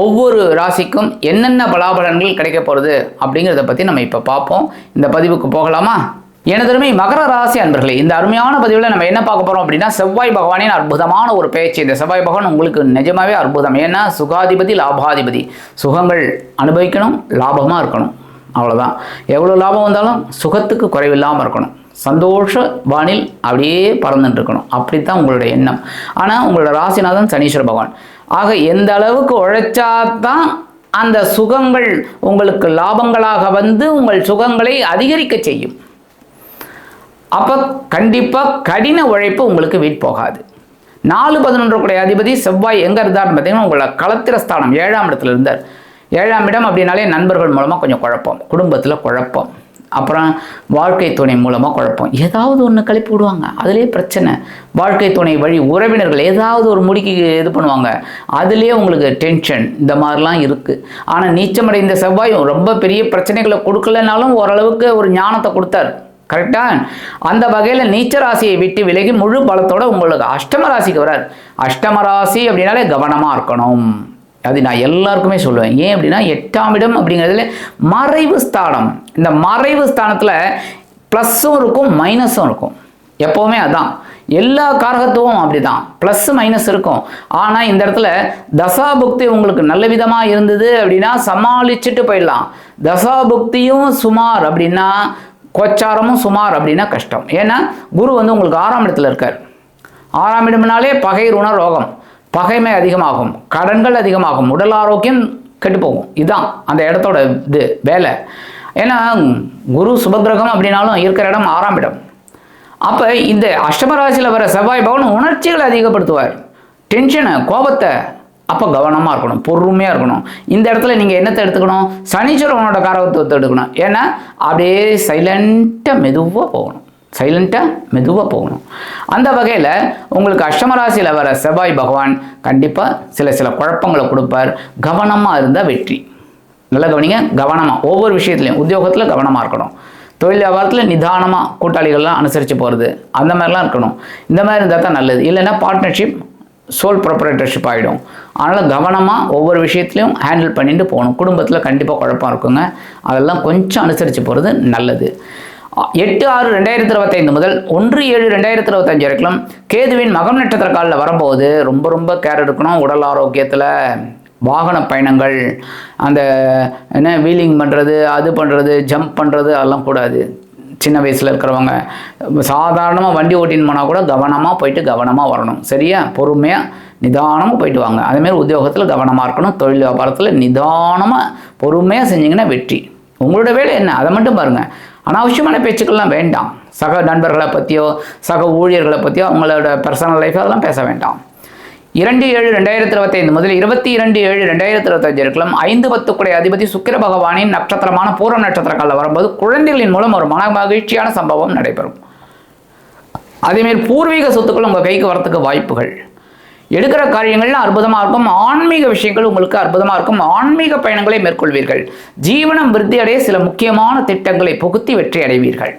ஒவ்வொரு ராசிக்கும் என்னென்ன பலாபலன்கள் கிடைக்க போகிறது அப்படிங்கிறத பற்றி நம்ம இப்போ பார்ப்போம். இந்த பதிவுக்கு போகலாமா? எனதருமை மகர ராசி அன்பர்களே இந்த அருமையான பதிவில் நம்ம என்ன பார்க்க போகிறோம் அப்படின்னா செவ்வாய் பகவானின் அற்புதமான ஒரு பேச்சு. இந்த செவ்வாய் பகவான் உங்களுக்கு நிஜமாவே அற்புதம். ஏன்னா சுகாதிபதி லாபாதிபதி. சுகங்கள் அனுபவிக்கணும் லாபமாக இருக்கணும். அவ்வளோதான் எவ்வளோ லாபம் வந்தாலும் சுகத்துக்கு குறைவில்லாமல் இருக்கணும். சந்தோஷ வானில் அப்படியே பறந்துட்டுருக்கணும். அப்படி தான் உங்களோட எண்ணம். ஆனால் உங்களோட ராசிநாதன் சனீஸ்வர பகவான். ஆக எந்த அளவுக்கு உழைச்சா தான் அந்த சுகங்கள் உங்களுக்கு லாபங்களாக வந்து உங்கள் சுகங்களை அதிகரிக்க செய்யும். அப்போ கண்டிப்பாக கடின உழைப்பு உங்களுக்கு வீட் போகாது. நாலு பதினொன்று கூடிய அதிபதி செவ்வாய் எங்கே இருந்தார்னு பார்த்தீங்கன்னா உங்களை களத்திரஸ்தானம் ஏழாம் இடத்துல இருந்தார். ஏழாம் இடம் அப்படின்னாலே நண்பர்கள் மூலமாக கொஞ்சம் குழப்பம். குடும்பத்தில் குழப்பம். அப்புறம் வாழ்க்கை துணை மூலமாக குழப்பம். ஏதாவது ஒன்று கழிப்பு விடுவாங்க. அதிலே பிரச்சனை. வாழ்க்கை துணை வழி உறவினர்கள் ஏதாவது ஒரு முடிக்கு இது பண்ணுவாங்க. அதுலேயே உங்களுக்கு டென்ஷன் இந்த மாதிரிலாம் இருக்குது ஆனால் நீச்சமடைந்த செவ்வாயும் ரொம்ப பெரிய பிரச்சனைகளை கொடுக்கலனாலும் ஓரளவுக்கு ஒரு ஞானத்தை கொடுத்தார். கரெக்டா அந்த வகையில் நீச்ச ராசியை விட்டு விலகி முழு பலத்தோட உங்களுக்கு அஷ்டம ராசிக்கு வரார். அஷ்டம ராசி அப்படின்னாலே கவனமாக இருக்கணும். அது நான் எல்லாருக்குமே சொல்லுவேன். ஏன் அப்படின்னா எட்டாம் இடம் அப்படிங்கிறதுல மறைவு ஸ்தானம். இந்த மறைவு ஸ்தானத்தில் ப்ளஸ்ஸும் இருக்கும் மைனஸும் இருக்கும். எப்போவுமே அதுதான் எல்லா காரகத்துவம் அப்படி தான் ப்ளஸ் மைனஸ் இருக்கும். ஆனால் இந்த இடத்துல தசாபுக்தி உங்களுக்கு நல்ல விதமாக இருந்தது அப்படின்னா சமாளிச்சுட்டு போயிடலாம். தசாபுக்தியும் சுமார் அப்படின்னா கோச்சாரமும் சுமார் அப்படின்னா கஷ்டம். ஏன்னா குரு வந்து உங்களுக்கு ஆறாம் இடத்துல இருக்கார். ஆறாம் இடம்னாலே பகை ருண ரோகம். பகைமை அதிகமாகும் கடன்கள் அதிகமாகும் உடல் ஆரோக்கியம் கெட்டுப்போகும் இதுதான் அந்த இடத்தோட இது வேலை. ஏன்னா குரு சுபகிரகம் அப்படின்னாலும் இருக்கிற இடம் ஆறாம் இடம். அப்போ இந்த அஷ்டமராசியில் வர செவ்வாய் பவன் உணர்ச்சிகளை அதிகப்படுத்துவார். டென்ஷனை கோபத்தை அப்போ கவனமாக இருக்கணும் பொறுமையாக இருக்கணும். இந்த இடத்துல நீங்கள் என்னத்தை எடுத்துக்கணும்? சனீஸ்வரனோட காரகத்துவத்தை எடுக்கணும். ஏன்னா அப்படியே சைலண்ட்டாக மெதுவாக போகணும். சைலண்ட்டாக மெதுவாக போகணும். அந்த வகையில் உங்களுக்கு அஷ்டமராசியில் வர செவ்வாய் பகவான் கண்டிப்பாக சில சில குழப்பங்களை கொடுப்பார். கவனமாக இருந்தால் வெற்றி. நல்லா கவனிங்க கவனமாக ஒவ்வொரு விஷயத்துலையும் உத்தியோகத்தில் கவனமாக இருக்கணும். தொழில் வியாபாரத்தில் நிதானமாக கூட்டாளிகள்லாம் அனுசரித்து போகிறது அந்த மாதிரிலாம் இருக்கணும். இந்த மாதிரி இருந்தால் தான் நல்லது. இல்லைன்னா பார்ட்னர்ஷிப் சோல் ப்ரொப்ரேட்டர்ஷிப் ஆகிடும் அதனால் கவனமாக ஒவ்வொரு விஷயத்துலையும் ஹேண்டில் பண்ணிட்டு போகணும். குடும்பத்தில் கண்டிப்பாக குழப்பம் இருக்குங்க. அதெல்லாம் கொஞ்சம் அனுசரித்து போகிறது நல்லது. எட்டு ஆறு ரெண்டாயிரத்தி இருபத்தைந்து முதல் ஒன்று ஏழு ரெண்டாயிரத்தி இருபத்தஞ்சு வரைக்கும் கேதுவின் மகம் நட்சத்திர காலில் வரும்போது ரொம்ப ரொம்ப கேர் எடுக்கணும். உடல் ஆரோக்கியத்தில் வாகன பயணங்கள் அந்த என்ன வீலிங் பண்ணுறது அது பண்ணுறது ஜம்ப் பண்ணுறது அதெல்லாம் கூடாது. சின்ன வயசில் இருக்கிறவங்க. சாதாரணமாக வண்டி ஓட்டின்னு போனால் கூட கவனமாக போயிட்டு கவனமாக வரணும். சரியா? பொறுமையாக நிதானமாக போயிட்டு வாங்க. அதேமாரி உத்தியோகத்தில் கவனமாக இருக்கணும். தொழில் வியாபாரத்தில் நிதானமாக பொறுமையாக செஞ்சிங்கன்னா வெற்றி. உங்களோட வேலை என்ன? அதை மட்டும் பாருங்கள் அனாவசியமான பேச்சுக்கள்லாம் வேண்டாம். சக நண்பர்களை பற்றியோ சக ஊழியர்களை பற்றியோ அவங்களோட பர்சனல் லைஃப் அதெல்லாம் பேச வேண்டாம். இரண்டு ஏழு ரெண்டாயிரத்தி இருபத்தைந்து முதல் இருபத்தி இரண்டு ஏழு ரெண்டாயிரத்தி இருபத்தஞ்சு இருக்கலாம் ஐந்து பத்துக்குடைய அதிபதி சுக்கிர பகவானின் நட்சத்திரமான பூர்வ நட்சத்திர காலில் வரும்போது குழந்தைகளின் மூலம் ஒரு மன மகிழ்ச்சியான சம்பவம் நடைபெறும். அதேமாரி பூர்வீக சொத்துக்கள் உங்கள் கைக்கு வரத்துக்கு வாய்ப்புகள். எடுக்கிற காரியங்கள்ல அற்புதமாக இருக்கும். ஆன்மீக விஷயங்கள் உங்களுக்கு அற்புதமாக இருக்கும். ஆன்மீக பயணங்களை மேற்கொள்வீர்கள். ஜீவனம் விருத்தி அடைய சில முக்கியமான திட்டங்களை புகுத்தி வெற்றி அடைவீர்கள்.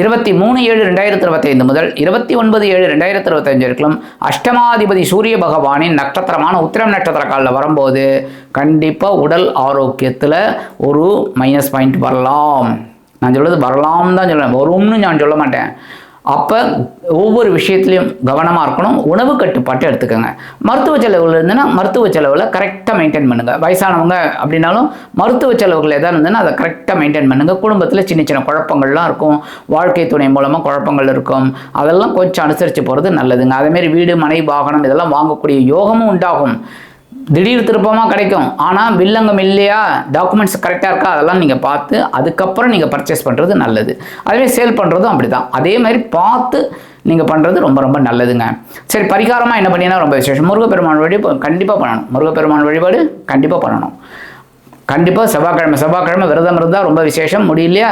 இருபத்தி மூணு ஏழு ரெண்டாயிரத்தி இருபத்தைந்து முதல் இருபத்தி ஒன்பது ஏழு ரெண்டாயிரத்தி இருபத்தஞ்சு வரைக்கும் அஷ்டமாதிபதி சூரிய பகவானின் நட்சத்திரமான உத்திரம் நட்சத்திர காலில் வரும்போது கண்டிப்பாக உடல் ஆரோக்கியத்தில் ஒரு மைனஸ் பாயிண்ட் வரலாம். நான் சொல்கிறது வரலாம் தான் சொல்லுவேன் வரும்னு நான் சொல்ல மாட்டேன். அப்போ ஒவ்வொரு விஷயத்துலையும் கவனமாக இருக்கணும். உணவு கட்டுப்பாட்டை எடுத்துக்கோங்க. மருத்துவ செலவுகள் இருந்ததுன்னா மருத்துவ செலவில் கரெக்டாக மெயின்டைன் பண்ணுங்கள் வயசானவங்க அப்படின்னாலும் மருத்துவ செலவுகள் எதாவது இருந்ததுன்னா அதை கரெக்டாக மெயின்டைன் பண்ணுங்கள் குடும்பத்தில் சின்ன சின்ன குழப்பங்கள்லாம் இருக்கும். வாழ்க்கை துணை மூலமாக குழப்பங்கள் இருக்கும். அதெல்லாம் கொஞ்சம் அனுசரித்து போகிறது நல்லதுங்க. அதேமாரி வீடு மனை வாகனம் இதெல்லாம் வாங்கக்கூடிய யோகமும் உண்டாகும். திடீர் திருப்பமாக கிடைக்கும். ஆனால் வில்லங்கம் இல்லையா? டாக்குமெண்ட்ஸ் கரெக்டாக இருக்கா? அதெல்லாம் நீங்கள் பார்த்து அதுக்கப்புறம் நீங்கள் பர்ச்சேஸ் பண்ணுறது நல்லது. அதுவே சேல் பண்ணுறதும் அப்படி தான் அதே மாதிரி பார்த்து நீங்கள் பண்ணுறது ரொம்ப ரொம்ப நல்லதுங்க. சரி பரிகாரமாக என்ன பண்ணினா ரொம்ப விசேஷம். முருகப்பெருமான் வழிபாடு கண்டிப்பாக பண்ணணும். முருகப்பெருமான் வழிபாடு கண்டிப்பாக பண்ணணும். கண்டிப்பாக செவ்வாய்க்கிழமை செவ்வாய்க்கிழமை விரதம் இருந்தால் ரொம்ப விசேஷம். முடியலையா?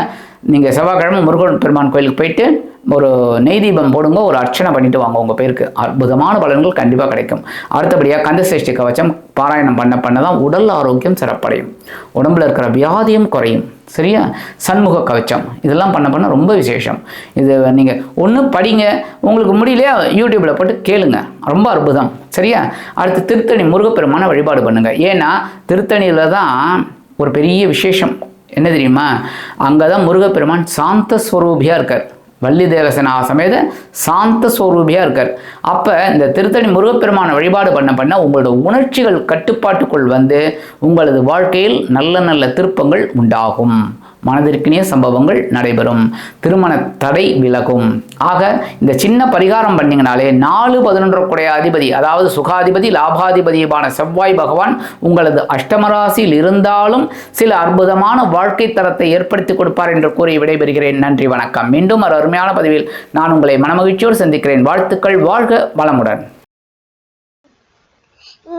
நீங்கள் செவ்வாய்க்கிழமை முருகன் பெருமான் கோயிலுக்கு போயிட்டு ஒரு நெய் தீபம் போடுங்க ஒரு அர்ச்சனை பண்ணிட்டு வாங்க உங்கள் பேருக்கு. அற்புதமான பலன்கள் கண்டிப்பாக கிடைக்கும். அடுத்தபடியாக கந்தசஷ்டி கவச்சம் பாராயணம் பண்ண பண்ண தான் உடல் ஆரோக்கியம் சிறப்படையும். உடம்புல இருக்கிற வியாதியும் குறையும். சரியா? சண்முக கவச்சம் இதெல்லாம் பண்ண பண்ண ரொம்ப விசேஷம். இது நீங்கள் ஒன்று படிங்க உங்களுக்கு முடியலையா யூடியூப்பில் போட்டு கேளுங்க. ரொம்ப அற்புதம். சரியா? அடுத்து திருத்தணி முருகப்பெருமான வழிபாடு பண்ணுங்கள் ஏன்னா திருத்தணியில் தான் ஒரு பெரிய விசேஷம். என்ன தெரியுமா? அங்கே தான் முருகப்பெருமான் சாந்த ஸ்வரூபியாக இருக்கார். வள்ளி தேவசனா சமேத சாந்த ஸ்வரூபியாக இருக்கார். அப்போ இந்த திருத்தணி முருகப்பெருமான வழிபாடு பண்ண பண்ண உங்களோட உணர்ச்சிகள் கட்டுப்பாட்டுக்குள் வந்து உங்களது வாழ்க்கையில் நல்ல நல்ல திருப்பங்கள் உண்டாகும். மனதிற்கினிய சம்பவங்கள் நடைபெறும். திருமண தடை விலகும். ஆக இந்த சின்ன பரிகாரம் பண்ணிங்கனாலே நாலு பதினொன்று அதிபதி அதாவது சுகாதிபதி லாபாதிபதியுமான செவ்வாய் பகவான் உங்களது அஷ்டமராசியில் இருந்தாலும் சில அற்புதமான வாழ்க்கை தரத்தை ஏற்படுத்தி கொடுப்பார் என்று கூறி விடைபெறுகிறேன். நன்றி வணக்கம். மீண்டும் ஒரு அருமையான பதிவில் நான் உங்களை மனமகிழ்ச்சியோடு சந்திக்கிறேன். வாழ்த்துக்கள் வாழ்க வளமுடன்.